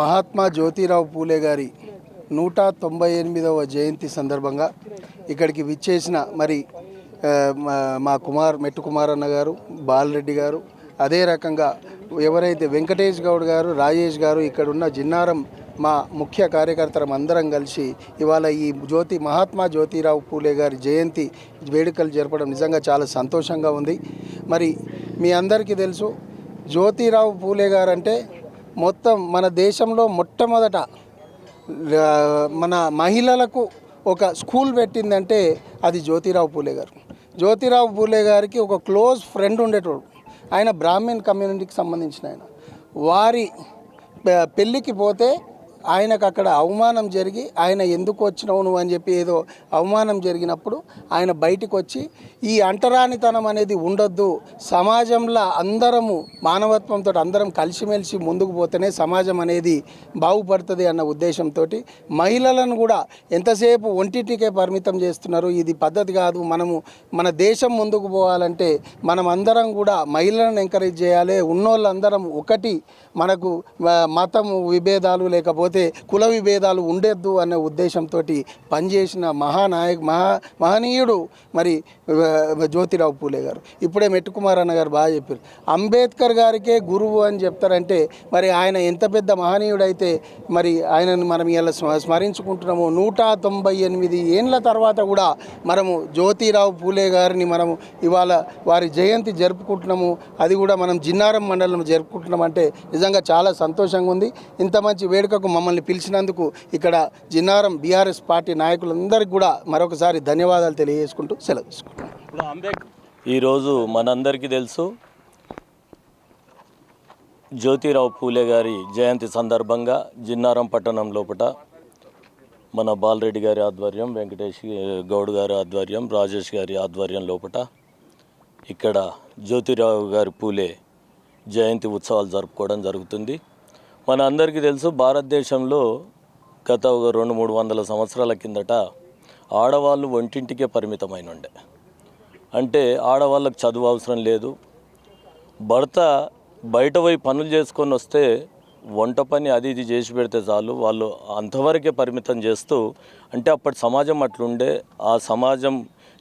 మహాత్మా జ్యోతిరావు పూలే గారి నూట తొంభై ఎనిమిదవ జయంతి సందర్భంగా ఇక్కడికి విచ్చేసిన మరి మా- మా కుమార్ మెట్టు కుమార్ అన్న గారు బాలరెడ్డి గారు అదే రకంగా ఎవరైతే వెంకటేష్ గౌడ్ గారు రాజేష్ గారు ఇక్కడున్న జిన్నారం మా ముఖ్య కార్యకర్తలం అందరం కలిసి ఇవాళ ఈ జ్యోతి మహాత్మా జ్యోతిరావు పూలే గారి జయంతి వేడుకలు జరపడం నిజంగా చాలా సంతోషంగా ఉంది. మరి మీ అందరికీ తెలుసు జ్యోతిరావు పూలే గారు అంటే మొత్తం మన దేశంలో మొట్టమొదట మన మహిళలకు ఒక స్కూల్ పెట్టిందంటే అది జ్యోతిరావు పూలే గారు. జ్యోతిరావు పూలే గారికి ఒక క్లోజ్ ఫ్రెండ్ ఉండేటోడు. ఆయన బ్రాహ్మణ్ కమ్యూనిటీకి సంబంధించిన ఆయన. వారి పెళ్ళికి పోతే ఆయనకు అక్కడ అవమానం జరిగి ఆయన ఎందుకు వచ్చినావు నువ్వు అని చెప్పి ఏదో అవమానం జరిగినప్పుడు ఆయన బయటికి వచ్చి ఈ అంటరానితనం అనేది ఉండొద్దు. సమాజంలో అందరము మానవత్వంతో అందరం కలిసిమెలిసి ముందుకు పోతేనే సమాజం అనేది బాగుపడుతుంది అన్న ఉద్దేశంతో మహిళలను కూడా ఎంతసేపు ఒంటింటికే పరిమితం చేస్తున్నారు. ఇది పద్ధతి కాదు. మనము మన దేశం ముందుకు పోవాలంటే మనం అందరం కూడా మహిళలను ఎంకరేజ్ చేయాలి. ఉన్నోళ్ళందరం ఒకటి మనకు మతము మతం విభేదాలు లేకపోతే కుల విభేదాలు ఉండొద్దు అనే ఉద్దేశంతో పనిచేసిన మహానాయక్ మహా మహనీయుడు మరి జ్యోతిరావు పూలే గారు. ఇప్పుడే మెట్టుకుమార్ అన్న గారు బాగా చెప్పారు. అంబేద్కర్ గారికే గురువు అని చెప్తారంటే మరి ఆయన ఎంత పెద్ద మహనీయుడైతే మరి ఆయనను మనం ఇలా స్మ- స్మరించుకుంటున్నాము నూట తొంభై ఎనిమిది ఏండ్ల తర్వాత కూడా మనము జ్యోతిరావు పూలే గారిని మనము ఇవాళ వారి జయంతి జరుపుకుంటున్నాము. అది కూడా మనం జిన్నారం మండలం జరుపుకుంటున్నాం అంటే నిజంగా చాలా సంతోషంగా ఉంది. ఇంత మంచి వేడుకకు మమ్మల్ని పిలిచినందుకు ఇక్కడ జిన్నారం బీఆర్ఎస్ పార్టీ నాయకులందరికీ కూడా మరొకసారి ధన్యవాదాలు తెలియజేసుకుంటూ సెలవు తీసుకుంటున్నాను ఇప్పుడు అంబేద్కర్ ఈరోజు మనందరికీ తెలుసు జ్యోతిరావు పూలే గారి జయంతి సందర్భంగా జిన్నారం పట్టణం లోపట మన బాలరెడ్డి గారి ఆధ్వర్యం వెంకటేష్ గౌడ్ గారి ఆధ్వర్యం రాజేష్ గారి ఆధ్వర్యం లోపట ఇక్కడ జ్యోతిరావు గారి పూలే జయంతి ఉత్సవాలు జరుపుకోవడం జరుగుతుంది. మన అందరికీ తెలుసు భారతదేశంలో గత ఒక రెండు మూడు వందల సంవత్సరాల కిందట ఆడవాళ్ళు ఒంటింటికే పరిమితమైన ఉండే అంటే ఆడవాళ్ళకు చదువు అవసరం లేదు. భర్త బయట పోయి పనులు చేసుకొని వస్తే వంట పని అది ఇది చేసి పెడితే చాలు వాళ్ళు అంతవరకే పరిమితం చేస్తూ అంటే అప్పటి సమాజం అట్లుండే. ఆ సమాజం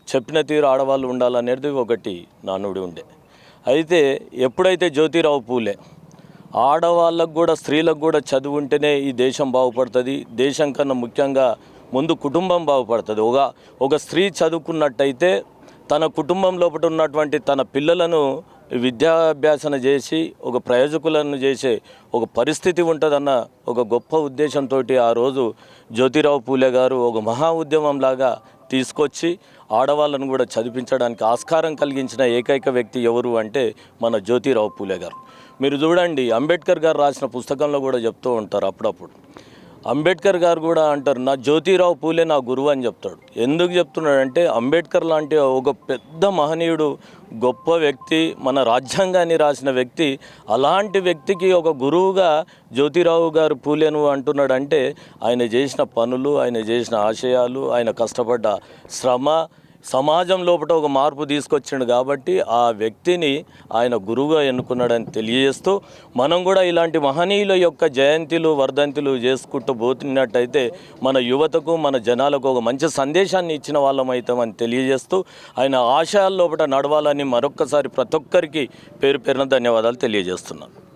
చెప్పిన తీరు ఆడవాళ్ళు ఉండాలనేది ఒకటి నానుడి ఉండే. అయితే ఎప్పుడైతే జ్యోతిరావు పూలే ఆడవాళ్ళకు కూడా స్త్రీలకు కూడా చదువు ఉంటేనే ఈ దేశం బాగుపడుతుంది. దేశం కన్నా ముఖ్యంగా ముందు కుటుంబం బాగుపడుతుంది. ఒక ఒక స్త్రీ చదువుకున్నట్టయితే తన కుటుంబం లోపల ఉన్నటువంటి తన పిల్లలను విద్యాభ్యాసన చేసి ఒక ప్రయోజకులను చేసే ఒక పరిస్థితి ఉంటుందన్న ఒక గొప్ప ఉద్దేశంతో ఆ రోజు జ్యోతిరావు పూలే గారు ఒక మహా ఉద్యమంలాగా తీసుకొచ్చి ఆడవాళ్ళను కూడా చదివించడానికి ఆస్కారం కలిగించిన ఏకైక వ్యక్తి ఎవరు అంటే మన జ్యోతిరావు పూలే గారు. మీరు చూడండి అంబేద్కర్ గారు రాసిన పుస్తకంలో కూడా చెప్తూ ఉంటారు అప్పుడప్పుడు. అంబేద్కర్ గారు కూడా అంటారు నా జ్యోతిరావు పూలే నా గురువు అని చెప్తాడు. ఎందుకు చెప్తున్నాడంటే అంబేద్కర్ లాంటి ఒక పెద్ద మహనీయుడు గొప్ప వ్యక్తి మన రాజ్యాంగాన్ని రాసిన వ్యక్తి అలాంటి వ్యక్తికి ఒక గురువుగా జ్యోతిరావు గారు పూలేను అంటున్నాడంటే ఆయన చేసిన పనులు ఆయన చేసిన ఆశయాలు ఆయన కష్టపడ్డ శ్రమ సమాజం లోపల ఒక మార్పు తీసుకొచ్చిండు కాబట్టి ఆ వ్యక్తిని ఆయన గురువుగా ఎన్నుకున్నాడని తెలియజేస్తూ మనం కూడా ఇలాంటి మహనీయుల యొక్క జయంతిలు వర్ధంతులు చేసుకుంటూ పోతున్నట్టయితే మన యువతకు మన జనాలకు ఒక మంచి సందేశాన్ని ఇచ్చిన వాళ్ళం అవుతామని తెలియజేస్తూ ఆయన ఆశయాల లోపల నడవాలని మరొక్కసారి ప్రతి ఒక్కరికి పేరు పేరున ధన్యవాదాలు తెలియజేస్తున్నాను.